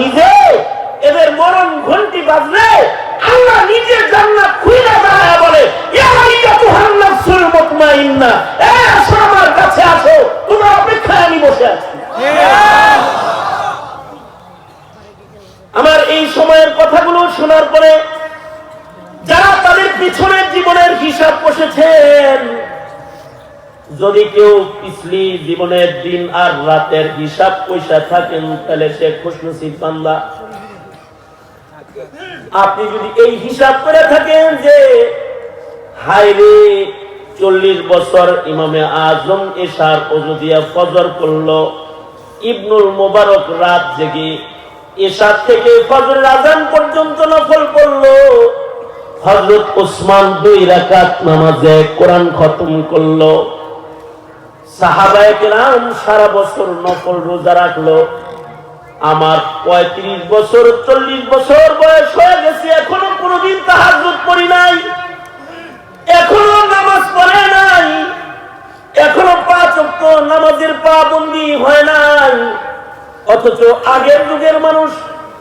নিজে, এদের মরণ ঘন্টি বাজলে আল্লাহ নিজে জান্নাত খুলে দাঁড়ায় বলে আমার কাছে আসো তোমার অপেক্ষায় আমি বসে আছি। আমার এই সময়ের কথাগুলো শোনার পরে যারা তাদের পিছনের যদি কেউ পিছলি জীবনের দিন আর রাতের হিসাব পয়সা থাকেন, তাহলে সে খুশনসিব বান্দা। আপনি যদি এই হিসাব করে থাকেন যে হাইরে চল্লিশ বছর ইমামে আজম এসার ওজুদিয়া ফজর করল, ইবনুল মোবারক রাত জেগে এসার থেকে ফজর আজান পর্যন্ত নফল করল হজরত ওসমান দুই রাকাত নামাজে কোরআন খতম করল। সারা বছর নফল রোজা রাখল। আমার পঁয়ত্রিশ বছর, চল্লিশ বছর বয়স হয়ে গেছে, এখনও কোনোদিন তাহাজুদ পড়ি নাই। এখনও নামাজ পড়ে নাই। এখনও পাঁচ নামাজের পাবন্দি হয় নাই। অথচ আগের যুগের মানুষ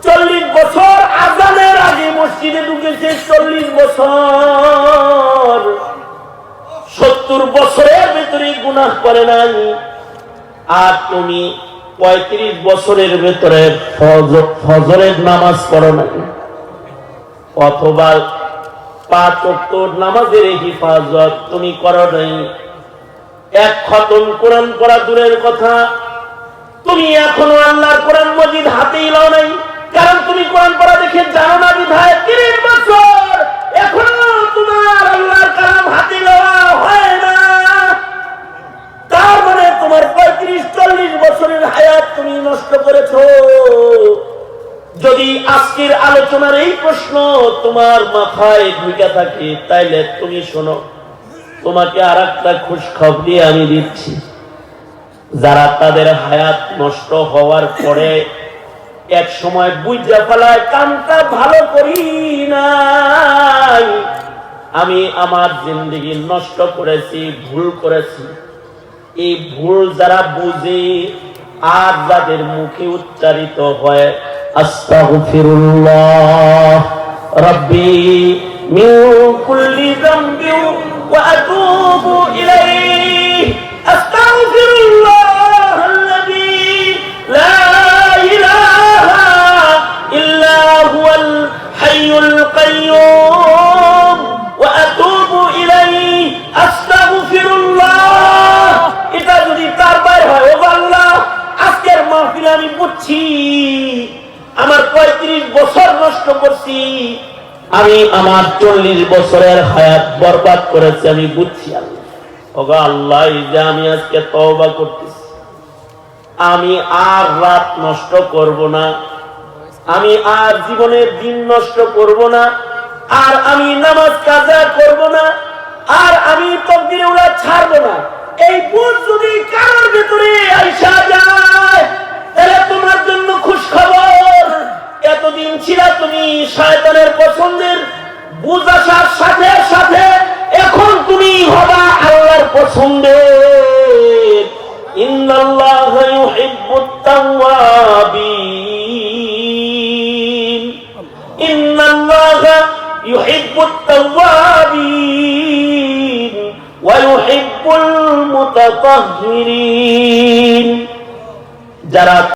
চল্লিশ বছর আজানের আগে মসজিদে ঢুকেছে, চল্লিশ বছর। সত্তর ভেতরে গুনাহ করে নাই। আর তুমি পঁয়ত্রিশ বছরের ভেতরে ফজরের নামাজ পড়ো নাই। অথবা নামাজের হিফাজত তুমি করো নাই। এক খতম কোরআন পড়া দূরের কথা। তুমি এখনও আল্লাহর কোরআন মজিদ হাতেই লাও নাই। কারণ তুমি কোরআন পড়া দেখে জানো না বিধায় করেছ? যদি আজকের আলোচনার এই প্রশ্ন তোমার মাথায় ঢুকে থাকে, তাইলে তুমি শোনো, তোমাকে আর একটা খুশ খবরি আমি দিচ্ছি। যারা তাদের হায়াত নষ্ট হওয়ার পরে এক সময় বুঝা ফেলায়, কামটা ভালো করি নাই। আমি আমার জিন্দগি নষ্ট করেছি, ভুল করেছি। এই ভুল যারা বুঝে আর যাদের মুখে উচ্চারিত হয় আস্তাগফিরুল্লাহ রব্বি কুল্লি যামবি বুঝছি আমার পঁয়ত্রিশ বছর নষ্ট করছি, আমি আমার চল্লিশ বছরের হায়াত বরবাদ করেছি, আমি বুঝছি আল্লাহ। আমি আজকে তওবা করতেছি, আমি আর রাত নষ্ট করব না, আমি আর জীবনের দিন নষ্ট করব না, আর আমি নামাজ কাজা করব না, আর আমি তকদিরে ওরা ছাড়বো না। এই বুঝ যদি কারোর ভেতরে আইসা শয়তানের পছন্দের, বুঝ আসার সাথে সাথে এখন তুমি হবা আল্লাহর পছন্দের। ইউহিব্বুত তাওয়াবিন। ইউহিব্বুত তাওয়াবিন ওয়া ইউহিব্বুল মুতাতাহহিরিন। যারা